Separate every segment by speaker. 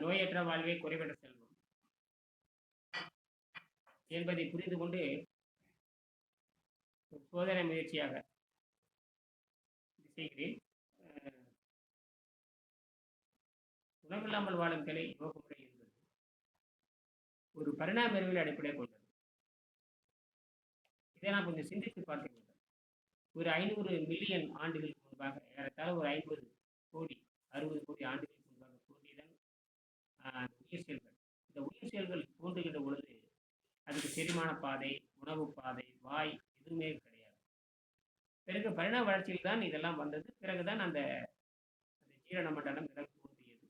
Speaker 1: நோயற்ற வாழ்வே குறைவற்ற செல்வம். என்பதை புரிந்து கொண்டு சோதனை முயற்சியாக செய்கிறேன். உணவில்லாமல் வாழும் கலை யோக முறை என்பது ஒரு பரிணாம அறிவியல் அடிப்படை கொண்டது. இதை நான் கொஞ்சம் சிந்தித்து பார்க்க ஒரு ஐநூறு மில்லியன் ஆண்டுகளுக்கு முன்பாக ஏறத்தாழ ஒரு ஐம்பது கோடி அறுபது கோடி ஆண்டுகள் உயிர் செயல்கள் இந்த உயிர் செயல்கள் தோன்றுகின்ற பொழுது அதுக்கு செரிமான பாதை உணவு பாதை வாய் எதுவுமே கிடையாது. பிறகு பரிணாம வளர்ச்சியில் தான் இதெல்லாம் வந்தது. பிறகுதான் அந்த அந்த ஜீரண மண்டலம் இதெல்லாம் தோன்றியது.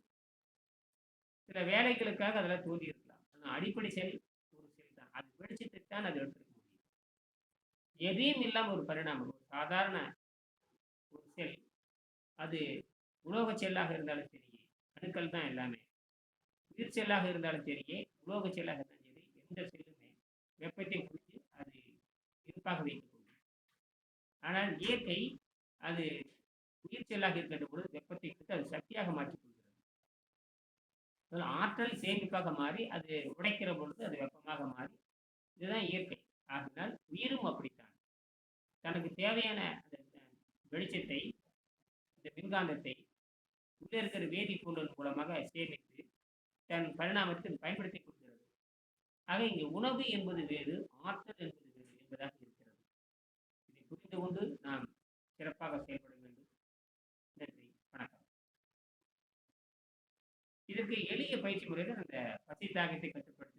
Speaker 1: சில வேலைகளுக்காக அதெல்லாம் தோன்றி இருக்கலாம் ஆனால் அடிப்படை செல் ஒரு செல் தான். அது வெளிச்சத்தை தான் அது எடுத்துக்க முடியும். எதையும் இல்லாமல் ஒரு பரிணாமம் ஒரு சாதாரண ஒரு செல் அது உலோக செல்லாக இருந்தாலும் சரி அணுக்கள் தான் எல்லாமே. உயிர் செல்லாக இருந்தாலும் சரி உலோக செல்லாக இருந்தாலும் சரி எந்த செல்லுமே வெப்பத்தை குறித்து அது இருப்பாக வைத்துக் கொள்ளும். ஆனால் இயற்கை அது உயிர் செல்லாக இருக்கின்ற பொழுது வெப்பத்தை குறித்து அது சக்தியாக மாற்றிக் கொள்கிறது. ஆற்றல் சேமிப்பாக மாறி அது உடைக்கிற பொழுது அது வெப்பமாக மாறி இதுதான் இயற்கை. ஆகினால் உயிரும் அப்படித்தான். தனக்கு தேவையான அந்த வெளிச்சத்தை இந்த மின்காந்தத்தை உள்ளே இருக்கிற வேதிப்பொருள் மூலமாக சேமித்து தன் பரிணாமத்தை பயன்படுத்திக் கொள்கிறது. ஆக இங்கே உணவு என்பது வேறு ஆற்றல் என்பது வேறு என்பதாக இருக்கிறது. இதை புரிந்து கொண்டு நாம் சிறப்பாக செயல்பட வேண்டும். நன்றி வணக்கம். இதற்கு எளிய பயிற்சி முறையில் அந்த பசி தாகத்தை கட்டுப்படுத்த